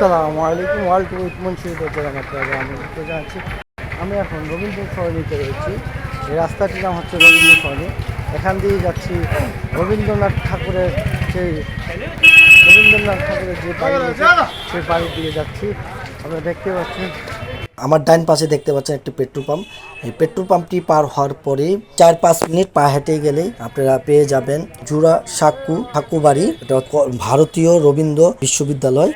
আসসালামু আলাইকুম world with মুন্সির হবে আমি জানাচ্ছি। আমি এখন রবীন্দ্র সরণিতে রয়েছি। এই রাস্তাটির নাম হচ্ছে রবীন্দ্র সরণি। এখান দিয়ে যাচ্ছি রবীন্দ্রনাথ ঠাকুরের সেই রবীন্দ্রনাথ ঠাকুরের যে বাড়ি সেই বাড়ির দিকে যাচ্ছি। আপনারা দেখতে পাচ্ছেন। আমার ডাইন পাশে দেখতে পাচ্ছেন একটি পেট্রোল পাম্প। এই পেট্রোল পাম্পটি পার হওয়ার পরে চার পাঁচ মিনিট পা হেঁটে গেলেই আপনারা পেয়ে যাবেন জুরা সাক্কু ঠাকুবাড়ি এটা ভারতীয় রবীন্দ্র বিশ্ববিদ্যালয়।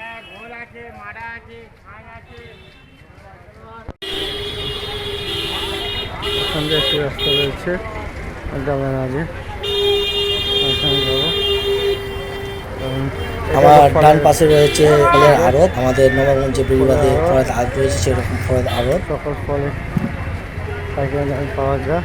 দিয়ে একটি রাস্তা রয়েছে। আগে এবং আমার ডান পাশে রয়েছে ফলের আড়ত। আমাদের নবাবগঞ্জে বিবাদে ফলের আড়ত রয়েছে সেরকম ফলের আড়ত। সকল ফলে সাইকেল পাওয়া যায়।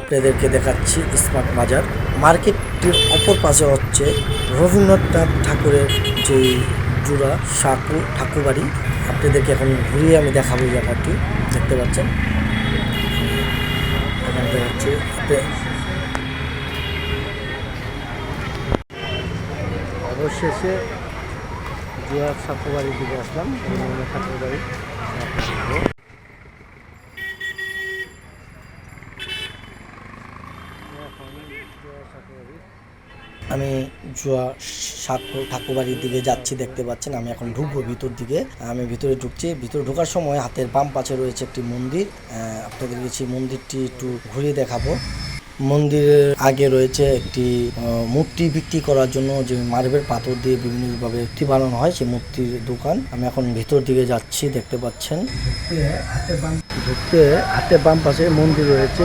আপনাদেরকে দেখাচ্ছি স্মার্ট বাজার। মার্কেটটির অপর পাশে হচ্ছে রবীন্দ্রনাথ ঠাকুরের যে জুড়া সাকু ঠাকুরবাড়ি। আপনাদেরকে এখন ঘুরিয়ে আমি দেখাবো জায়গাটি। দেখতে পাচ্ছেন? হচ্ছে অবশেষে জুয়ার ঠাকুরবাড়ির দিকে আসলাম, রবীন্দ্রনাথ ঠাকুরবাড়ি। আমি জুয়া ঠাকুরবাড়ির দিকে যাচ্ছি, দেখতে পাচ্ছেন, আমি এখন ঢুকবো ভিতর দিকে। আমি ভিতরে ঢুকছি, ভিতরে ঢোকার সময় হাতের বাম পাশে রয়েছে একটি মন্দির। আপনাদের সেই মন্দিরটি একটু ঘুরিয়ে দেখাবো। মন্দিরের আগে রয়েছে একটি মূর্তি বিক্রি করার জন্য যে মার্বেল পাথর দিয়ে বিভিন্নভাবে মূর্তি বানানো হয়, সেই মূর্তির দোকান। আমি এখন ভিতর দিকে যাচ্ছি, দেখতে পাচ্ছেন। ঢুকতে হাতে বাম পাশে মন্দির রয়েছে,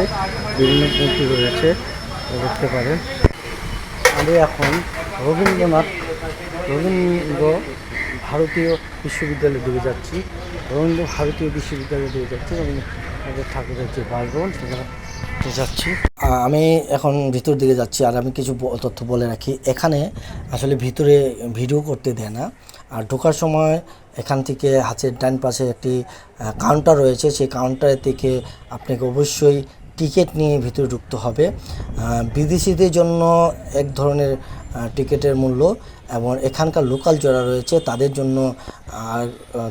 বিভিন্ন মূর্তি রয়েছে, দেখতে পারেন। আমি এখন রবীন্দ্রনাথ, রবীন্দ্র ভারতীয় বিশ্ববিদ্যালয়ের দিকে যাচ্ছি। রবীন্দ্র ভারতীয় বিশ্ববিদ্যালয়ের দিকে যাচ্ছি রবীন্দ্রনাথ ঠাকুরের যে বাসভবন, সেখানে যাচ্ছি। আমি এখন ভিতর দিকে যাচ্ছি, আর আমি কিছু তথ্য বলে রাখি। এখানে আসলে ভিতরে ভিডিও করতে দেয় না। আর ঢোকার সময় এখান থেকে হাতের ডান পাশে একটি কাউন্টার রয়েছে। সেই কাউন্টার থেকে আপনাকে অবশ্যই টিকিট নিয়ে ভিতরে ঢুকতে হবে। বিদেশিদের জন্য এক ধরনের টিকিটের মূল্য এবং এখানকার লোকাল যারা রয়েছে তাদের জন্য আর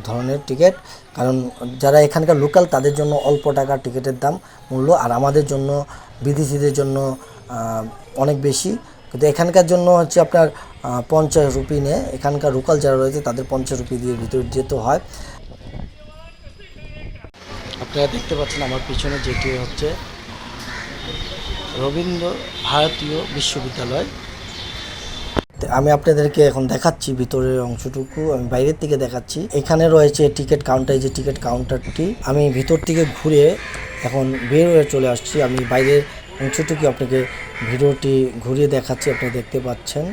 ধরনের টিকিট। কারণ যারা এখানকার লোকাল তাদের জন্য অল্প টাকা টিকিটের দাম, মূল্য আর আমাদের জন্য, বিদেশিদের জন্য অনেক বেশি। কিন্তু এখানকার জন্য হচ্ছে আপনার পঞ্চাশ রুপি নেয় এখানকার লোকাল যারা রয়েছে তাদের পঞ্চাশ রুপি দিয়ে ভিতরে যেতে হয়। আপনারা দেখতে পাচ্ছেন আমার পিছনে যেটি হচ্ছে রবীন্দ্র ভারতীয় বিশ্ববিদ্যালয় আমি আপনাদেরকে এখন দেখাচ্ছি ভিতরের অংশটুকু আমি বাইরের থেকে দেখাচ্ছি। এখানে রয়েছে টিকিট কাউন্টার যে টিকিট কাউন্টারটি। আমি ভিতর থেকে ঘুরে এখন বের হয়ে চলে আসছি। আমি বাইরের অংশটুকু আপনাকে ভিডিওটি ঘুরিয়ে দেখাচ্ছি আপনি দেখতে পাচ্ছেন।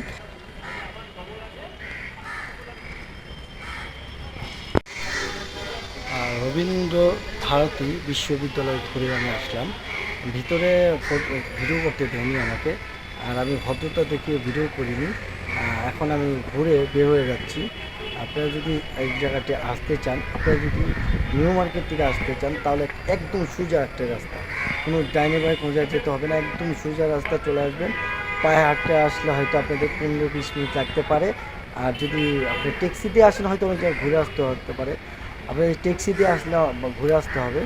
আর রবীন্দ্র ভারতী বিশ্ববিদ্যালয় ঘুরে আমি আসলাম। ভিতরে ভিডিও করতে দেয়নি আমাকে। আর আমি ভদ্রতা দেখিয়ে ভিডিও করিনি। এখন আমি ঘুরে বের হয়ে যাচ্ছি। আপনারা যদি এই জায়গাটি আসতে চান, আপনারা যদি নিউ মার্কেট থেকে আসতে চান, তাহলে একদম সোজা একটা রাস্তা। কোনো ডাইনে বাই কোনো জায়গায় যেতে হবে না, একদম সোজা রাস্তা চলে আসবেন। পায়ে হাঁটতে আসলে হয়তো আপনাদের পনেরো বিশ মিনিট লাগতে পারে। আর যদি আপনি ট্যাক্সিতে আসেন, হয়তো অনেক জায়গায় ঘুরে আসতে হতে পারে। আপনাদের ট্যাক্সি দিয়ে আসলে ঘুরে আসতে হবে।